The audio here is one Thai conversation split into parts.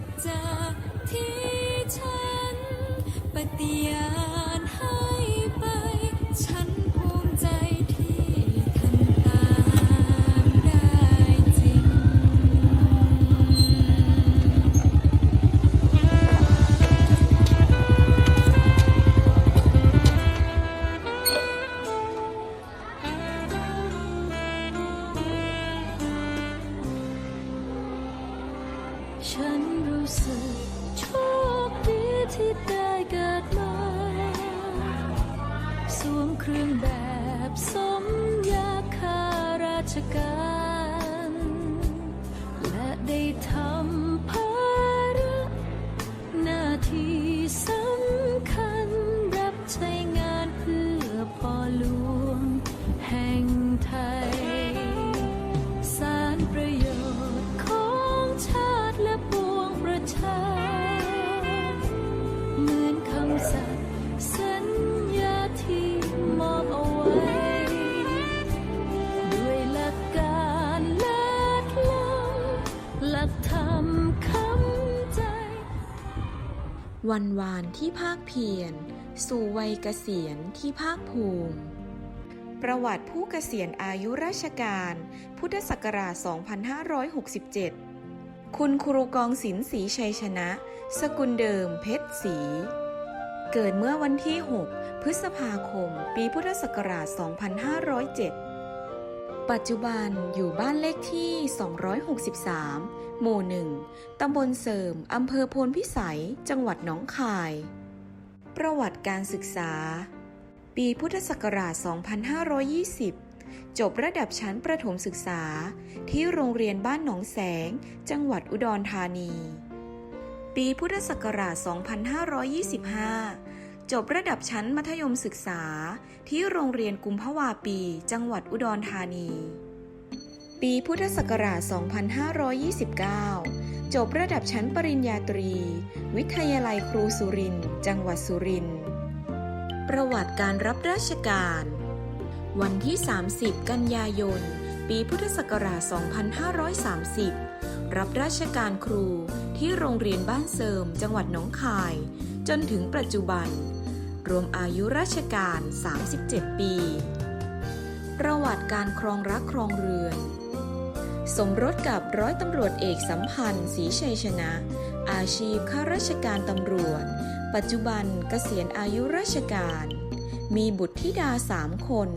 จจะที่ฉันปฏิญา รู้สึกโชคดีที่ได้เกิดมาสวมเครื่องแบบสมยาคาราชการ วันวานที่ภาคเพียร สู่วัยเกษียณที่ภาคภูมิ ประวัติผู้เกษียณอายุราชการ พุทธศักราช 2567 คุณครูกองศิลป์ศรีชัยชนะ สกุลเดิมเพชรศรีเกิดเมื่อวันที่ 6 พฤษภาคม ปีพุทธศักราช 2507 ปัจจุบันอยู่บ้านเลขที่ 263 หมู่หนึ่งตำบลเสริม อำเภอโพนพิสัย จังหวัดหนองคาย ประวัติการศึกษา ปีพุทธศักราช 2520 จบระดับชั้นประถมศึกษา ที่โรงเรียนบ้านหนองแสง จังหวัดอุดรธานี ปีพุทธศักราช 2525จบระดับชั้นมัธยมศึกษาที่โรงเรียนกุมภาวาปี จังหวัดอุดรธานี ปีพุทธศักราช 2529 จบระดับชั้นปริญญาตรี วิทยาลัยครูสุรินทร์จังหวัดสุรินทร์ประวัติการรับราชการ วันที่ 30 กันยายน ปีพุทธศักราช 2530 รับราชการครูที่โรงเรียนบ้านเสริม จังหวัดหนองคาย จนถึงปัจจุบัน รวมอายุราชการ 37 ปีประวัติการครองรักครองเรือน สมรสกับร้อยตำรวจเอกสัมพันธ์ศรีชัยชนะ อาชีพข้าราชการตำรวจ ปัจจุบันเกษียณอายุราชการ มีบุตรธิดาสามคน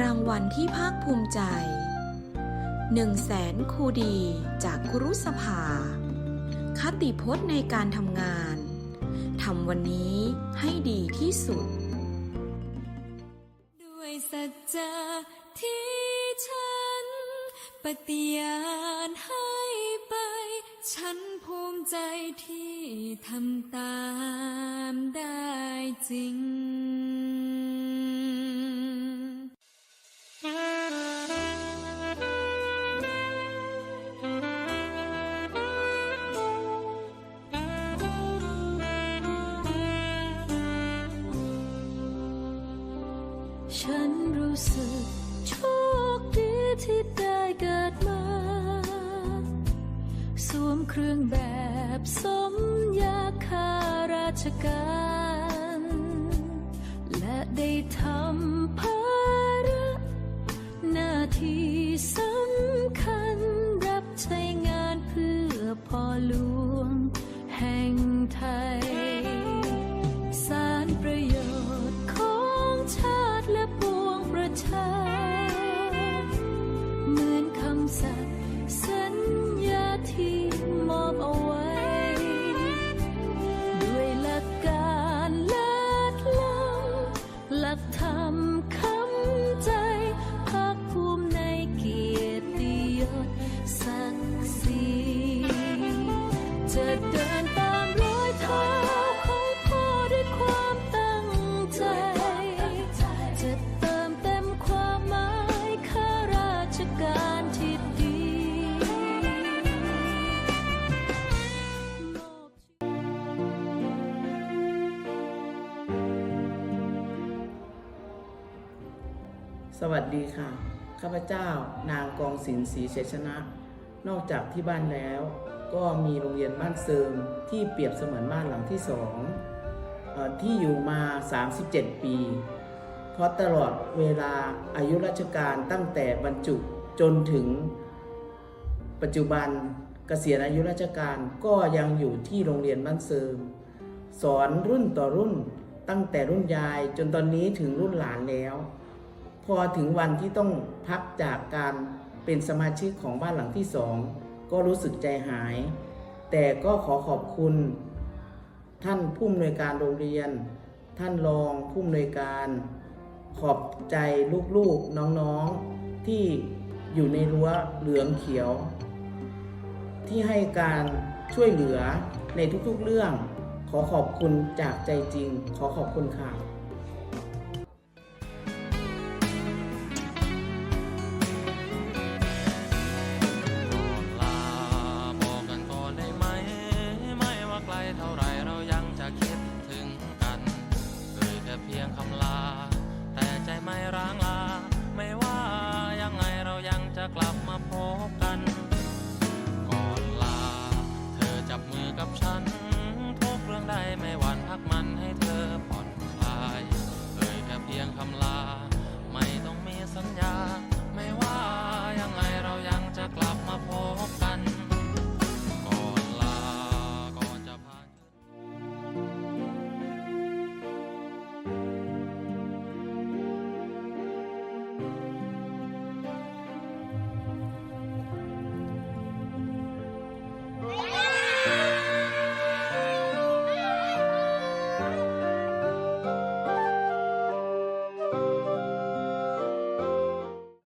รางวัลที่ภาคภูมิใจ1 0 0 0 0แสนคูดีจากครุสภา คติพจน์ในการทำงานำวันนี้ให้ดีที่สุด ด้วยสัจจะที่ฉัน ปฏิญาณให้ไป ฉันภูมิใจที่ทำตามได้จริง ฉันรู้สึกโชคดีที่ได้เกิดมา สวมเครื่องแบบสมยาคาราชการ จะเดินตามรอยเท้าของพ่อด้วยความตั้งใจ จะเติมเต็มความหมายข้าราชการที่ดี สวัสดีค่ะ ข้าพเจ้านางกองศิลป์ศรีชัยชนะ นอกจากที่บ้านแล้ว ก็มีโรงเรียนบ้านเซิมที่เปรียบเสมือนบ้านหลังที่สองที่อยู่มา 37 ปี เพราะตลอดเวลาอายุราชการตั้งแต่บรรจุจนถึงปัจจุบันเกษียณอายุราชการก็ยังอยู่ที่โรงเรียนบ้านเซิม สอนรุ่นต่อรุ่นตั้งแต่รุ่นยายจนตอนนี้ถึงรุ่นหลานแล้ว พอถึงวันที่ต้องพักจากการเป็นสมาชิกของบ้านหลังที่สอง ก็รู้สึกใจหาย แต่ก็ขอขอบคุณ ท่านผู้อำนวยการโรงเรียน ท่านรองผู้อำนวยการ ขอบใจลูกๆน้องๆที่อยู่ในรั้วเหลืองเขียว ที่ให้การช่วยเหลือในทุกๆเรื่อง ขอขอบคุณจากใจจริง ขอขอบคุณค่ะ กับฉัน